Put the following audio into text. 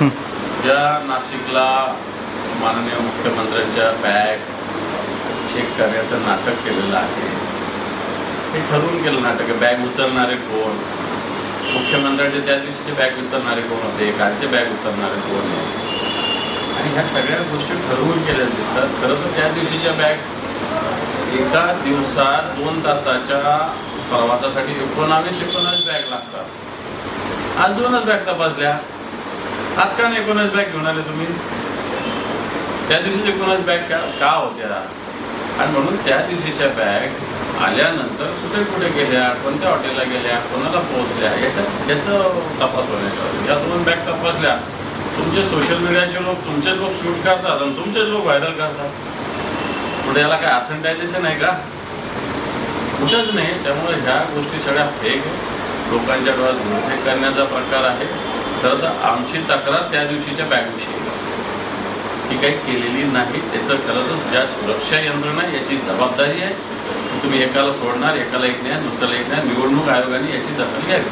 ज्या नाशिकला माननीय मुख्यमंत्र्यांच्या बॅग चेक करण्याचं नाटक केलेलं आहे हे ठरवून केलं नाटक आहे. बॅग उचलणारे कोण? मुख्यमंत्र्यांचे त्या दिवशीचे बॅग उचलणारे कोण होते? कालचे बॅग उचलणारे कोण आणि ह्या सगळ्या गोष्टी ठरवून केलेल्या दिसतात. खरं तर त्या दिवशीच्या बॅग एका दिवसात दोन तासाच्या प्रवासासाठी एकोणावीस एकोणावीस बॅग लागतात. आज दोनच बॅग तपासल्या. आज का नाही एकोणावीस बॅग घेऊन आले तुम्ही? त्या दिवशीच एकोणच बॅग का का होत्या आणि म्हणून त्या दिवशीच्या बॅग आल्यानंतर कुठे कुठे गेल्या कोणत्या हॉटेलला गेल्या कोणाला पोहोचल्या याचा याचं तपास होण्याच्या या दोन बॅग तपासल्या. तुमचे सोशल मीडियाचे लोक तुमचे लोक शूट करतात आणि तुमचेच लोक व्हायरल करतात. पुढे याला काय ऑथेंटायझेशन आहे का? कुठंच नाही. त्यामुळे ह्या गोष्टी सगळ्या फेक लोकांच्या डोळ्यात धुळफेक करण्याचा प्रकार आहे. तर आमची तक्रार त्या दिवशीच्या बॅगविषयी ती काही केलेली नाही. त्याचं खरं तर ज्या सुरक्षा यंत्रणा याची जबाबदारी आहे. तुम्ही एकाला सोडणार एकाला एक न्याय दुसऱ्याला एक न्याय निवडणूक आयोगाने याची दखल घ्यावी.